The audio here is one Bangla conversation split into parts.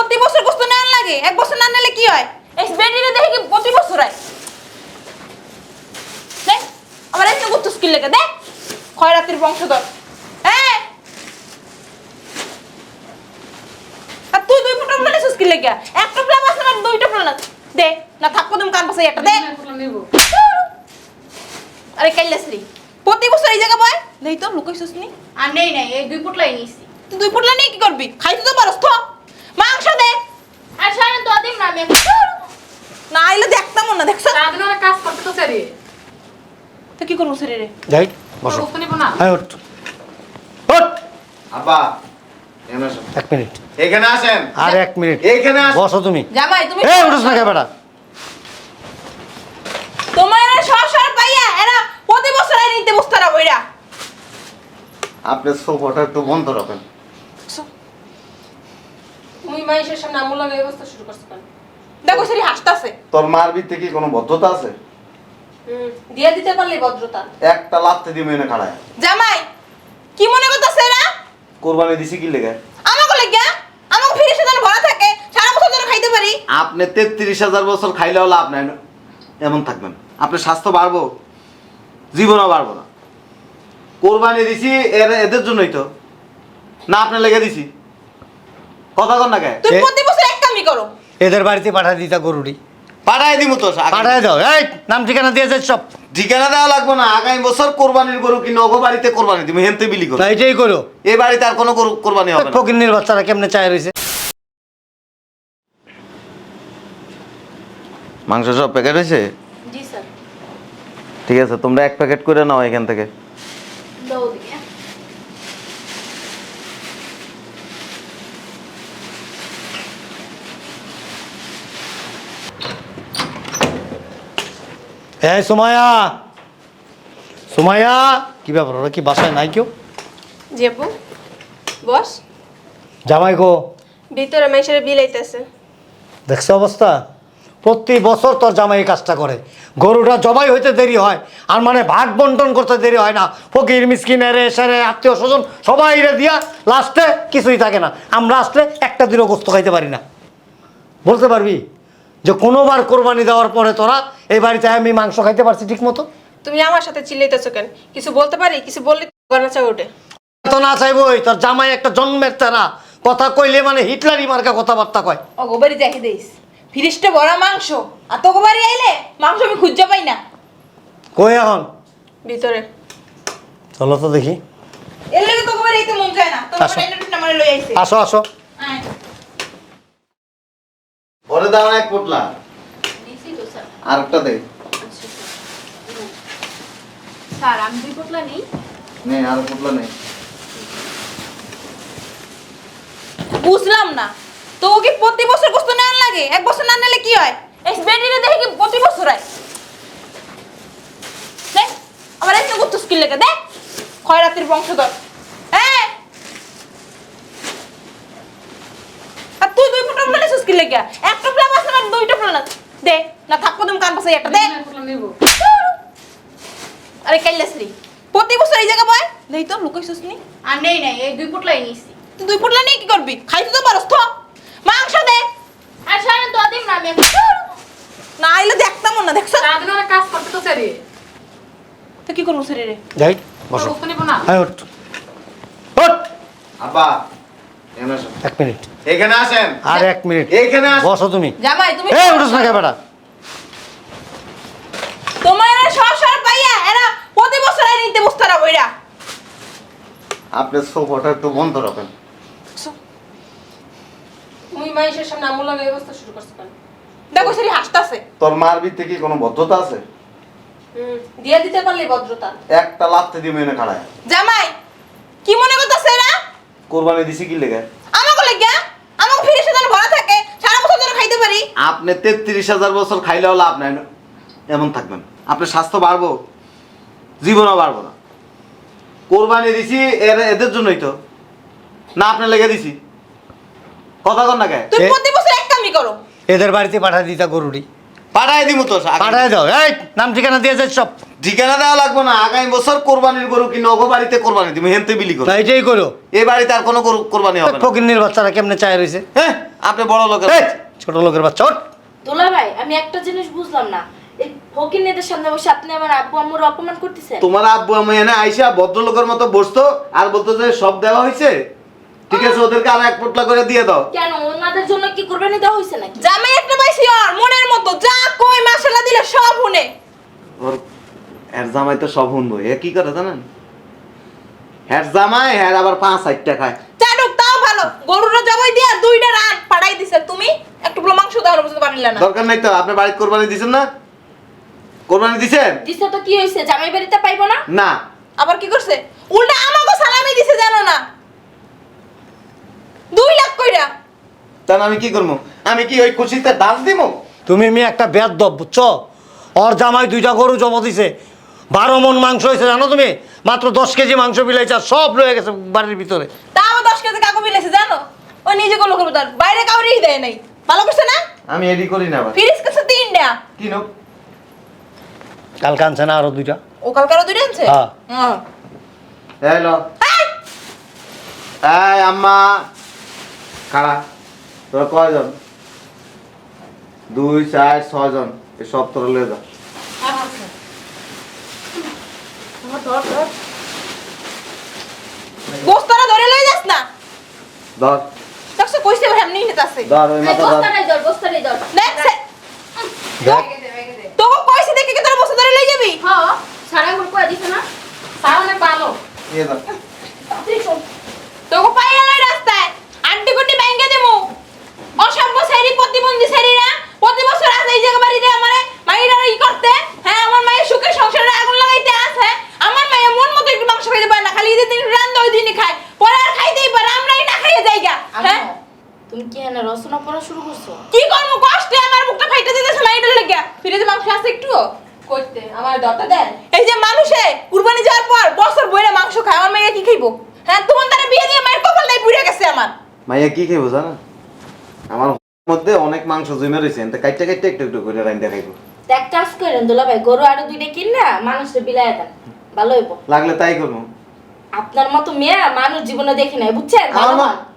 প্রতি বছর গোস্ত নেওয়ার লাগে এক বছর না নিলে কি হয়? এই বেডিরে দেখে কি প্রতি বছর হয়। দেখ আমার এত গুত্ত স্কিল লেগে দেখ খয়রাতির বংশধর। হ্যাঁ আর তুই দুই ফুটা বলে স্কিল লেগে একটা প্লাম আছে না দুইটা দে না থাকব তুমি কান পাশে একটা দে। আরে কাইলাসরি প্রতি বছর এই জায়গা বয়? দেই তো লুকাইছিস নি? আর নেই নাই এই দুই পুটলাই নিছি তুই দুই ফুটলা নিয়ে কি করবি? খাইতে তো পারস তো মাংস দে। আর সারাদিন তো দিন না আমি না আইলে দেখতাম না দেখছ? সারাদিন কাজ করতে তো চারি তো কি করব শরীরে যাই বসো। বুঝতে নিব না? হ্যাঁ ওঠ ওঠ আব্বা এখানে আসেন এক মিনিট। এখানে আসেন। আর এক মিনিট। বসো তুমি। জামাই তুমি এ উঠোস না কে বেটা তোমার এরা পাইয়া এরা প্রতি বছর নিতে বসতারা বইরা। আপনি সোফাটা একটু বন্ধ রাখেন। মাইশের সামনে আমুল লাগে ব্যবস্থা শুরু করছ কেন? দেখো শরীর হাসতাছে। তোর মার ভিতরে কি কোনো ভদ্রতা আছে? দিয়ে দিতে পারলে ভদ্রতা। একটা লাথে দিয়ে মেনে খাড়ায়। জামাই কি মনে করতেছে এরা? কোরবানি দিছি কি লেগে? আমাকে লেগা? আমাকে ফিরে এসে ভরা থাকে সারা বছর যেন খাইতে পারি। আপনি তেত্রিশ হাজার বছর খাইলেও লাভ নাই। এমন থাকবেন। আপনার স্বাস্থ্য বাড়বো জীবনও বাড়বো না। কোরবানি দিছি এর এদের জন্যই তো। না আপনার লেগে দিছি। কথা কন না কে? তুই এ- প্রতি বছর এক কামই করো। এদের বাড়িতে দিতা গরুটি। পাঠাই দিব তো দাও। এই নাম ঠিকানা দিয়েছে সব ঠিকানা দেওয়া লাগবে না আগামী বছর কোরবানির গরু কি নগ বাড়িতে কোরবানি হেনতে বিলি করো। না এটাই করো। এই বাড়িতে আর কোনো গরু কোরবানি হবে না। ফকির বাচ্চারা কেমনে চায় রয়েছে মাংস সব প্যাকেট হয়েছে? জি স্যার। ঠিক আছে তোমরা এক প্যাকেট করে নাও এখান থেকে দাও দিকে এই সুমায়া সুমায়া কি ব্যাপার ওরা কি বাসায় নাই কেউ? জেপু বস। জামাই গো ভিতরে মাইসের বিলাইতেছে দেখছ অবস্থা? প্রতি বছর তোর জামাই এই কাজটা করে। গরুটা জবাই হইতে দেরি হয় আর মানে ভাগ বন্টন করতে দেরি হয় না। ফকির মিসকিন এরে সেরে আত্মীয় স্বজন সবাই রে দিয়া লাস্টে কিছুই থাকে না। আমরা আসলে একটা দিনও গোস্ত খাইতে পারি না। বলতে পারবি? যে কোনোবার কোরবানি দেওয়ার পরে তোরা এই বাড়িতে আমি মাংস খাইতে পারছি ঠিক মতো? তুমি আমার সাথে চিল্লাইতেছো কেন? কিছু বলতে পারি? কিছু বললে গনাচা ওঠে তো না চাইবই তোর জামাই একটা জন্মের তারা। কথা কইলে মানে হিটলারি মার্কা কথাবার্তা কয়। অগোবারি দেখে দিস ফিরিসটা ভরা মাংস। আর তোকে বাড়ি আইলে মাংস আমি খুঁজে পাই না। কই এখন? ভিতরে। চলো তো দেখি। এর লেগে তোকে বাড়ি আইতে মন চায় না। তোমার আসো। মানে লই আইছে। আসো আসো। আয়। পরে দাও এক পোটলা। দিছি তো স্যার। আর একটা দে। আচ্ছা স্যার। স্যার আমি দুই পুটলা নেই। নে আর পোটলা নেই বুঝলাম না। তো কি প্রতি বছর গোস্ত নেওয়ার লাগে এক বছর না নিলে কি হয়? এই বেডিরে দেখে কি প্রতি বছর হয়? দেখ আমার স্কিল লেগে দেখ খয়রাতির বংশধর হ্যাঁ আর তুই দুই ফুটা বলে লেগে একটা প্লাম আছে না দুইটা প্লাম দে না থাকব তুমি কান পাশে একটা দে। আরে কাইলাসরি প্রতি বছর এই জায়গা বয়। দেই তো লুকাইছিস নি? আর নেই নাই এই দুই পুটলাই নিছি তুই দুই ফুটলা নিয়ে কি করবি? খাইতে তো পারস তো মাংস দে। আর সারাদিন তো দিন না আমি না আইলে দেখতাম না দেখছ? কাজ করতে তো চারি তো কি করব শরীরে যাই বসো। বুঝতে না? হ্যাঁ ওঠ। ওঠ! আব্বা। এখানে আসেন এক মিনিট। এখানে আসেন। আর এক মিনিট। আসেন। বসো তুমি। জামাই তুমি এ উঠোস না বেটা তোমার পাইয়া এরা প্রতি বছর এই নিতে বসতারা বইরা আপনি সোফাটা একটু বন্ধ রাখেন। তুমি মাইশের সামনে আমুল লাগে ব্যবস্থা শুরু করছ কেন? দেখো শরীর হাসতাছে। তোর মার ভিতরে কি কোনো ভদ্রতা আছে? হুম দিয়ে দিতে পারলে ভদ্রতা। একটা লাথে দিয়ে মেনে খাড়ায়। জামাই কি মনে করতেছে এরা? কোরবানি দিছি কি লেগে? আমাকে লেগা? আমাকে ফিরে এসে ভরা থাকে সারা বছর যেন খাইতে পারি। আপনি তেত্রিশ হাজার বছর খাইলেও লাভ নাই এমন থাকবেন। আপনার স্বাস্থ্য বাড়বো জীবনও বাড়বো না। কোরবানি দিছি এর এদের জন্যই তো। না আপনার লেগে দিছি। কথা কন না কে? তুই প্রতি বছর এক কামই করো। এদের বাড়িতে পাঠাই দিতা গরুটি। পাঠাই দিব তো পাঠাই দাও। এই নাম ঠিকানা দিয়েছে সব। ঠিকানা দেওয়া লাগবে না আগামী বছর কোরবানির গরু কি নগ বাড়িতে কোরবানি তুমি হেনতে বিলি করো। এটাই করো। এই বাড়িতে আর কোনো গরু কোরবানি হবে না। ফকির বাচ্চারা কেমনে চায় রয়েছে হ্যাঁ আপনি বড় লোকের ছোট লোকের বাচ্চা ওঠ। দুলা ভাই আমি একটা জিনিস বুঝলাম না। এই সামনে বসে আপনি আমার আব্বু আম্মুর অপমান করতেছেন? তোমার আব্বু আমি এনে আইসা ভদ্রলোকের মতো বসতো আর বলতো যে সব দেওয়া হয়েছে ঠিক আছে ওদেরকে আর এক পোটলা করে দিয়ে দাও। কেন ওনাদের জন্য কি কোরবানি দেওয়া হয়েছে নাকি? জামাই একটা পাইছি আর মনের মতো যা কই মাশাআল্লাহ দিলে সব এর জামাই তো সব এ কি করে জানেন? হ্যার জামাই হ্যার আবার পাঁচ ষাট টাকায় চাটুক তাও ভালো। জবাই দিয়া দুইটা পাঠাই দিছে। তুমি একটু বলে মাংস দেওয়ার বুঝতে পারলে না। দরকার নাই তো আপনি বাড়িতে কোরবানি দিছেন না? কোরবানি দিছেন? দিছে তো কি হয়েছে জামাই বাড়িতে পাইবো না? না। আবার কি করছে? উল্টা আমাকে সালামি দিছে জানো না? দুই লাখ কইরা। তাহলে আমি কি করব? আমি কি ওই খুশিতে ডান্স দিব? তুমি মেয়ে একটা বেদব বুঝছ? ওর জামাই দুইটা গরু জমা দিছে। বারো মন মাংস হয়েছে জানো তুমি? মাত্র দশ কেজি মাংস বিলাইছে আর সব রয়ে গেছে বাড়ির ভিতরে। তাও দশ কেজি কাকু মিলেছে জানো? ও নিজে করল করব তার। বাইরে কাউরেই দেয় নাই। ভালো করছে না? আমি এডি করি না আবার। ফিরিস কাছে তিনটা। কি নোক কালকে আনছে না আরও দুইটা? ও কালকারও দুইটা আনছে? হ্যাঁ। হ্যাঁ। হ্যালো এই! আম্মা। খাড়া তোরা কয়জন? দুই চার ছয়জন। এই সব তোরা লয়ে যা। গোস্তারা ধরে লই যাস না। ধর। দেখছ কইছে এমনি নিতে আছে ধর ওই মাথা ধর। বস্তাটাই ধর বস্তাটাই ধর। দেখছে দেখ। তোকে কইছে দেখে কি তোর বসে ধরে লই যাবি? হ্যাঁ সারা গুলো দিছে না। সারা অনেক ভালো নিয়ে যা তোকে পাইয়া লই রাস্তায় আন্টি গুন্ডি ব্যাংকে দেবো অসভ্য সেরি প্রতিবন্ধী সেরিরা প্রতি বছর আসে এই জায়গা বাড়িতে আমারে মাইরা ই করতে হ্যাঁ আমার মায়ের সুখে সংসারে আগুন লাগাইতে আসে আমার মায়ের মন মতো একটু মাংস খাইতে পারে না খালি ঈদের দিন রান্না ওই দিনই খায় পরে আর খাইতেই পারে আমরাই না খাইয়ে যাইগা হ্যাঁ আম্মু, তুমি কি এনে রচনা পড়া শুরু করছ কি করব? কষ্টে আমার মুখটা ফাইতে দিতেছে মাইটার লেগে। ফিরে যে মাংস আছে একটু করতে। আমার দরটা দেন এই যে মানুষে কুরবানি যাওয়ার পর বছর বইরে মাংস খায় আমার মেয়ে কি খাইবো? হ্যাঁ তোমার তারা বিয়ে দিয়ে মায়ের কপালটাই পুড়ে গেছে আমার। মাইয়া কি খাইবো জানা আমার মধ্যে অনেক মাংস জমে রয়েছে এনতে কাইটটা কাইটটা একটু একটু করে রাইন্দা খাইবো। এক কাজ করেন দুলা ভাই গরু আরও দুইটা কিনা মানুষের বিলায় দেন ভালো হইব। লাগলে তাই করব। আপনার মতো মেয়ে মানুষ জীবনে দেখি নাই বুঝছেন?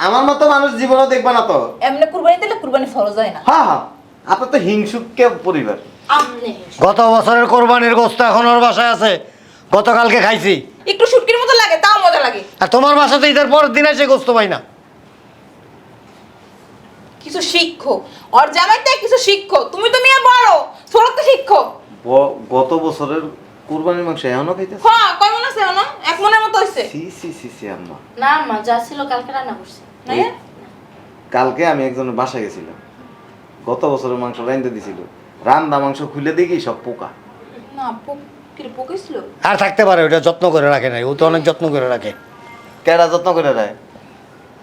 আমার মতো মানুষ জীবনও দেখবা না তো। এমনি কুরবানি দিলে কুরবানি ফরজ হয় না। হ্যাঁ হ্যাঁ আপনার তো হিংসুককে পরিবার। আপনি গত বছরের কোরবানির গোস্ত এখন ওর বাসায় আছে। গতকালকে খাইছি। একটু শুটকির মতো লাগে তাও মজা লাগে। আর তোমার বাসাতে ঈদের পরের দিন এসে গোস্ত পাই না। কিছু শিক্ষো ওর জামাইতে কিছু শিক্ষো তুমি তো মেয়ে বড় ছোট তো শিক্ষো গত বছরের কুরবানির মাংস এখনও খাইতেছে? হ্যাঁ কয় মনে আছে এক মনের মতো হইছে সি সি সি সি আম্মা। না মা যা ছিল কালকে রান্না করছি। না কালকে আমি একজনের বাসায় গেছিলাম। গত বছরের মাংস রাইন্দে দিছিল। রান্দা মাংস খুলে দেখি সব পোকা। না পোক কি আর থাকতে পারে ওটা যত্ন করে রাখে নাই। ও তো অনেক যত্ন করে রাখে। কেডা যত্ন করে দেয়?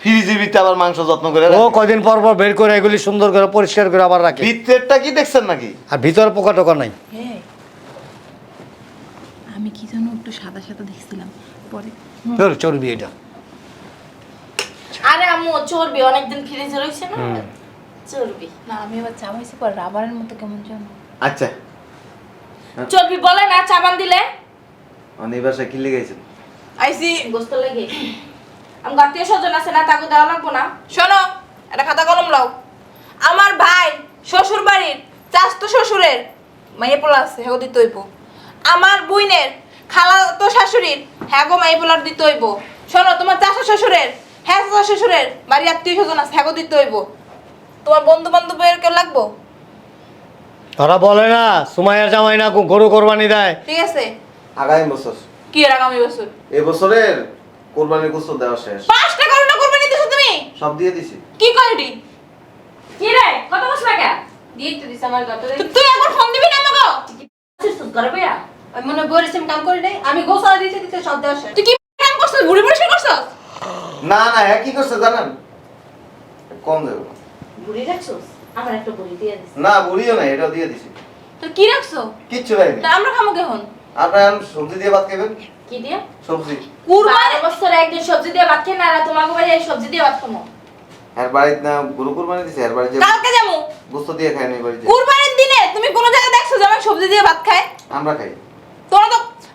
ফ্রিজের ভিতরে আবার মাংস যত্ন করে ও কয়দিন পর পর বের করে এগুলি সুন্দর করে পরিষ্কার করে আবার রাখে। ভিতরেরটা কি দেখছেন নাকি? আর ভিতরে পোকা টোকা নাই। হ্যাঁ। আমি কি জানো একটু সাদা সাদা দেখছিলাম। পরে। ধর, চর্বি এটা। আরে আম্মু চর্বি অনেকদিন ফ্রিজে রয়েছে না? চর্বি। না আমি এবার চাবাইছি পর রাবারের মতো কেমন যেন। আচ্ছা। চর্বি বলে না চাবান দিলে অনেক বাসায় কি লেগেছেন আইসি। গোস্ত লাগে। আমি আত্মীয় স্বজন আছে না তাকে দেওয়া লাগবো না। শোনো একটা খাতা কলম লাও। আমার ভাই শ্বশুর বাড়ির চাস্ত শ্বশুরের মাইয়ে পোলা আছে হ্যাগো দিতে হইব। আমার বুইনের খালা তো শাশুড়ির হ্যাগো মাইয়ে পোলার দিতে হইব। শোনো তোমার চাষা শ্বশুরের হ্যাঁ চাষা শ্বশুরের বাড়ির আত্মীয় স্বজন আছে হ্যাগো দিতে হইব। তোমার বন্ধু বান্ধবের কেউ লাগবো? ওরা বলে না সুমাইয়ার জামাই না গরু কোরবানি দেয়। ঠিক আছে। আগামী বছর। কি এর আগামী বছর? এই বছরের কোরবানির গোস্ত দেওয়া শেষ। পাঁচটা করোনা করবে নিতেছো তুমি? সব দিয়ে দিছি। কি কয়টি কি রে? কত বছর লাগে দিয়ে তো দিছে আমার দরটা দেন। তো তুই একবার ফোন দিবি না আমাকে? সুদ করে ভাইয়া আমি মনে আমি কাম করি নাই আমি গোসা দিতে দিতে সব দেওয়া শেষ। তুই কি কাম করছিস? বুড়ি পরিষ্কার করছিস? না না হ্যাঁ কি করছে জানেন? কম দেবো। বুড়ি রাখছো আমার একটা বুড়ি দিয়ে দিস। না বুড়িও না এটাও দিয়ে দিছি। তো কি রাখছো? কিচ্ছু রাখনি না আমরা খামো কেমন? আপনার এখন সবজি দিয়ে ভাত খাবেন? কি দিয়ে? সবজি। কুরবানি বছর একদিন সবজি দিয়ে ভাত খেয়ে না আর তোমাকে বাড়ি সবজি দিয়ে ভাত খামো। এর বাড়িতে না গরু কুরবানি দিছে এর বাড়িতে কালকে যাব। গোস্ত দিয়ে খায় না বাড়িতে। কুরবানির দিনে তুমি কোন জায়গায় দেখছ যে আমার সবজি দিয়ে ভাত খায় আমরা খাই। তো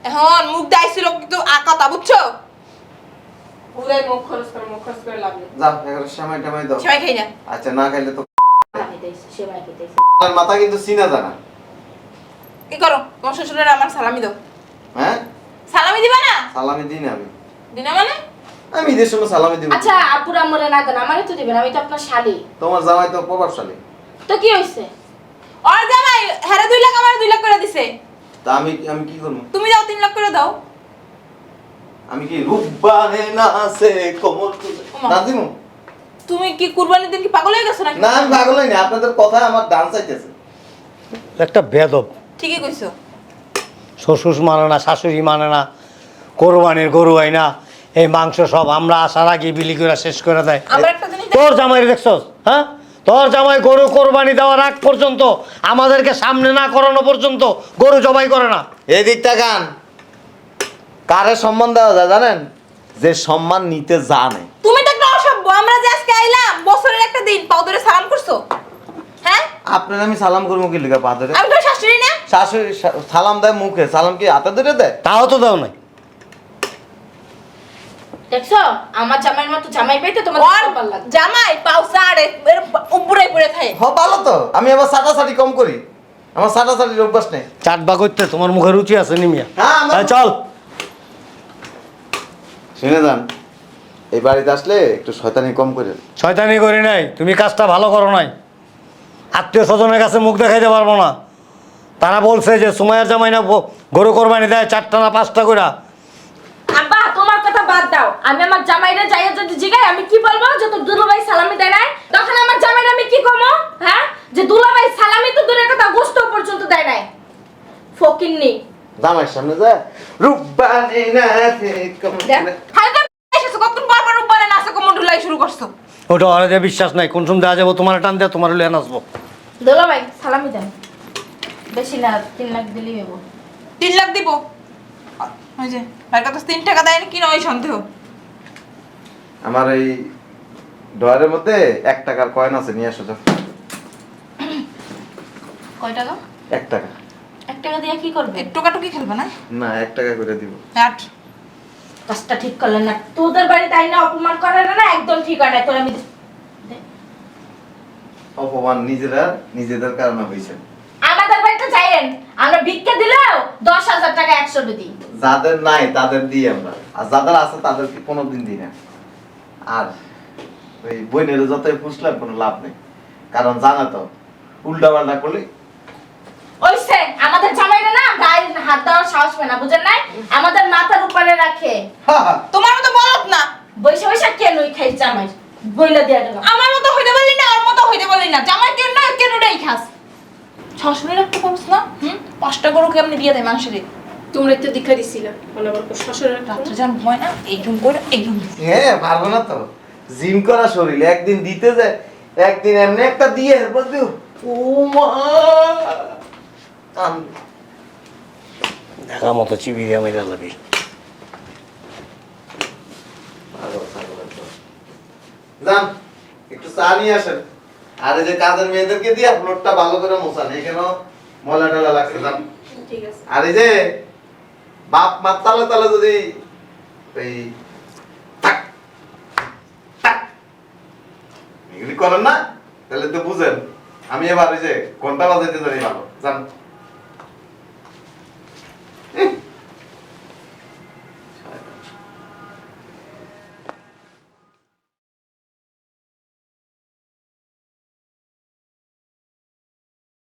এখন মুখ দাইছিল কিন্তু আকাতা বুঝছ? উদয় মুখ খরচ করে মুখ খরচ করে লাভ নেই। যাও এগারো সময় টামাই দাও। সবাই খাই না। আচ্ছা না খাইলে তো আমি খেতেছি আপনার মাথা কিন্তু চিনা জানা। কি করো? তোমার শ্বশুরের আমার সালামি দাও। হ্যাঁ? সালামি দিবা না? সালামি দিই না আমি। দিনা মানে? আমি ঈদের সময় সালামি দিব। আচ্ছা আপুর আম্মুরে না দেন আমারই তো দিবেন আমি তো আপনার শালি। তোমার জামাই তো প্রভাবশালী। তো কি হয়েছে ওর জামাই হেরে দুই লাখ আমার দুই লাখ করে দিছে। তা আমি আমি কি করব? তুমি দাও তিন লাখ করে দাও। আমি কি রূপবানে কোমর খুলে ওমা। দিমু? তুমি কি কুরবানির দিন কি পাগল হয়ে গেছো নাকি? না আমি পাগল হইনি আপনাদের কথা আমার ডান্স আইতেছে একটা বেদব। ঠিকই কইছো। শ্বশুর মানে না শাশুড়ি মানে না কোরবানির গরু হয় না এই মাংস সব আমরা আসার আগে বিলি করে শেষ করে দেয়। একটা জিনিস তোর জামাই দেখছস হ্যাঁ? তোর জামাই গরু কোরবানি দেওয়ার আগ পর্যন্ত আমাদেরকে সামনে না করানো পর্যন্ত গরু জবাই করে না। এই দিকটা গান কারে সম্মান দেওয়া যায় জানেন? যে সম্মান নিতে জানে। তুমি তো একটা অসভ্য আমরা যে আজকে আইলাম বছরের একটা দিন পাও ধরে সালাম করছ? হ্যাঁ? আপনার আমি সালাম করব কি লিখা পা ধরে আমি তো শাশুড়ি না? শাশুড়ি সালাম দেয় মুখে সালাম কি হাতে ধরে দেয়? তাও তো দাও নাই। দেখছ? আমার জামাইয়ের মতো জামাই পাইতে তোমার কপাল লাগবে। জামাই পাও সাড়ে এর উপরে পড়ে থাকে। হ ভালো তো। আমি আবার সাটাসাটি কম করি। আমার সাটাসাটির অভ্যাস নেই। চাটবা করতে তোমার মুখে রুচি আছে নিমিয়া হ্যাঁ, চল। শুনে যান এই বাড়িতে আসলে একটু শয়তানি কম করে। শয়তানি করি নাই তুমি কাজটা ভালো করো নাই। আত্মীয় স্বজনের কাছে মুখ দেখাইতে পারব না। তারা বলছে যে সুমাইয়ার জামাই না গরু কোরবানি দেয় চারটা না পাঁচটা করে বাদ দাও। আমি আমার জামাইরে যাইয়া যদি জিগাই আমি কি বলব? যে তোর দুলাভাই সালামি দেয় নাই? তখন আমার জামাইরে আমি কি কমো? হ্যাঁ? যে দুলাভাই সালামি তো দূরের কথা গোস্ত পর্যন্ত দেয় নাই। ফকিন্নি। জামাইয়ের সামনে যায় রূপবানে নাচে। হালকা এসেছ কতক্ষণ পর পর উপরে নাচে কোমর ঢুলাই শুরু করছ। ওটা ওরা যে বিশ্বাস নাই। কোন সময় দেওয়া যাব? তোমার টান দেওয়া তোমার লিয়ে নাচবো। দুলাভাই সালামি দেন। বেশি না তিন লাখ দিলেই হব তিন লাখ দিব? ওই যে ভাই কত তিন টাকা দেয়নি? কি নয় সন্দেহ? আমার এই ডয়ারের মধ্যে এক টাকার কয়েন আছে নিয়ে আসো যাও। কয় টাকা? এক টাকা। এক টাকা দিয়ে কি করবে? টোকাটুকি খেলবে না? না এক টাকা করে দিব। আট কাজটা ঠিক করলেন না। তোদের বাড়িতে আইনা অপমান করে না একদম ঠিক হয় না তোর আমি অপমান নিজেরা নিজেদের কারণে হয়েছে। আমাদের বাড়িতে যাইয়েন আমরা ভিক্ষা দিলেও দশ হাজার টাকা একশো দিই যাদের নাই তাদের দিই আমরা। আর যাদের আছে তাদেরকে কোনোদিন দিই না। আর ওই বইনের যতই পুষলাম কোনো লাভ নেই। কারণ জানা তো উল্টা পাল্টা করলে ওইসে আমাদের জামাইরা না গায়ে হাত দেওয়ার সাহস পায় না বুঝেন নাই? আমাদের মাথার উপরে রাখে। তোমার মতো বলত না। বৈশা বৈশা কেন খাই জামাই? বইলা দিয়া গেল আমার মতো হইতে পারলি না ওর মতো হইতে পারলি না। জামাই কেন না কেন খাস। শ্বশুরের একটা করছ না। হুম? পাঁচটা গরু কেমনি দিয়ে দেয় দিয়ে তোমরা তো দীক্ষা দিছিল। মনে শ্বশুরের রাত্রে যান ঘুমায় না এই রুম করে এই রুম হ্যাঁ পারব না তো। জিম করা শরীর একদিন দিতে যায় একদিন এমনি একটা দিয়ে এরপর দিও ও মা! দেখা মতো চিবি দিয়ে মেরে একদম। যান একটু চা নিয়ে আসেন। আর এই যে কাজের মেয়েদেরকে দিয়ে ফ্লোরটা ভালো করে মোছান এখানেও ময়লা টলা লাগছে যান। ঠিক আছে। আর এই যে বাপ, মার তালে তালে যদি এই এগুলি করেন না, তাহলে তো বুঝেন। আমি এবার ওই যে ঘণ্টা বাজাইতে জানি ভালো। জান